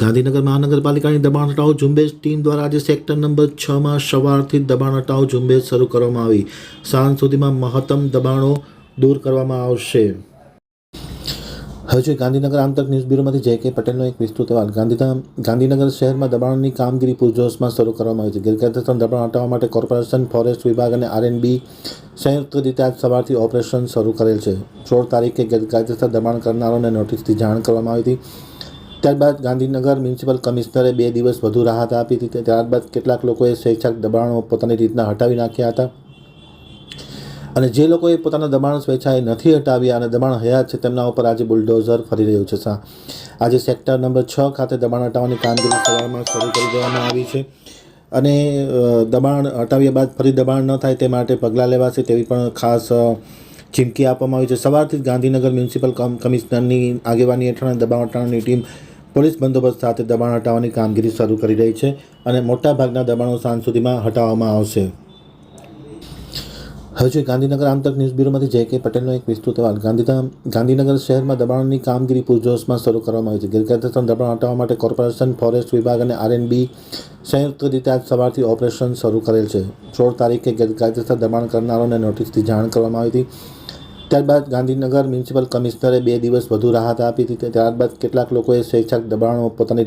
ગાંધીનગર મહાનગરપાલિકાની દબાણ હટાવ ઝુંબેશ ટીમ દ્વારા આજે સેક્ટર નંબર છમાં સવારથી દબાણ હટાવ ઝુંબેશ શરૂ કરવામાં આવી. સાંજ સુધીમાં મહત્તમ દબાણો દૂર કરવામાં આવશે. જોઈએ ગાંધીનગર આમતક ન્યૂઝ બ્યુરોમાંથી જે કે પટેલનો એક વિસ્તૃત અહેવાલ. ગાંધીધામ ગાંધીનગર શહેરમાં દબાણની કામગીરી પૂરજોશમાં શરૂ કરવામાં આવી છે. ગેરકાયદેસર દબાણ હટાવવા માટે કોર્પોરેશન, ફોરેસ્ટ વિભાગ અને આરએનબી સંયુક્ત રીતે આજ સવારથી ઓપરેશન શરૂ કરેલ છે. સોળ તારીખે ગેરકાયદેસર દબાણ કરનારોને નોટિસથી જાણ કરવામાં આવી હતી. ત્યારબાદ ગાંધીનગર મ્યુનિસિપલ કમિશનરે બે દિવસ વધુ રાહત આપી હતી ત્યારબાદ કેટલાક લોકોએ સ્વેચ્છાક દબાણો પોતાની રીતના હટાવી નાખ્યા હતા. અને જે લોકોએ પોતાના દબાણ સ્વેચ્છાએ નથી હટાવ્યા અને દબાણ હયાત છે, તેમના ઉપર આજે બુલડોઝર ફરી રહ્યું છે. સા, આજે સેક્ટર નંબર છ ખાતે દબાણ હટાવવાની કામગીરી સવારમાં શરૂ કરી દેવામાં આવી છે. અને દબાણ હટાવ્યા બાદ ફરી દબાણ ન થાય તે માટે પગલાં લેવાશે તેવી પણ ખાસ ચીમકી આપવામાં આવી છે. સવારથી જ ગાંધીનગર મ્યુનિસિપલ કમ, કમિશનરની આગેવાની હેઠળ દબાણ હટાવવાની ટીમ પોલીસ બંદોબસ્ત સાથે દબાણ હટાવવાની કામગીરી શરૂ કરી રહી છે અને મોટાભાગના દબાણો સાંજ સુધીમાં હટાવવામાં આવશે. હજુ ગાંધીનગર આમતક ન્યૂઝ બ્યુરોમાંથી જય કે પટેલનો એક વિસ્તૃત અહેવાલ. ગાંધીધામ ગાંધીનગર શહેરમાં દબાણની કામગીરી પૂરજોશમાં શરૂ કરવામાં આવી છે. ગેરકાયદેસર દબાણ હટાવવા માટે કોર્પોરેશન, ફોરેસ્ટ વિભાગ અને આરએનબી સંયુક્ત રીતે આજ સવારથી ઓપરેશન શરૂ કરેલ છે. સોળ તારીખે ગેરકાયદેસર દબાણ કરનારોને નોટિસથી જાણ કરવામાં આવી હતી. ત્યારબાદ ગાંધીનગર મ્યુનિસિપલ કમિશનરે બે દિવસ વધુ રાહત આપી હતી. ત્યારબાદ કેટલાક લોકોએ સ્વેચ્છાક દબાણો પોતાની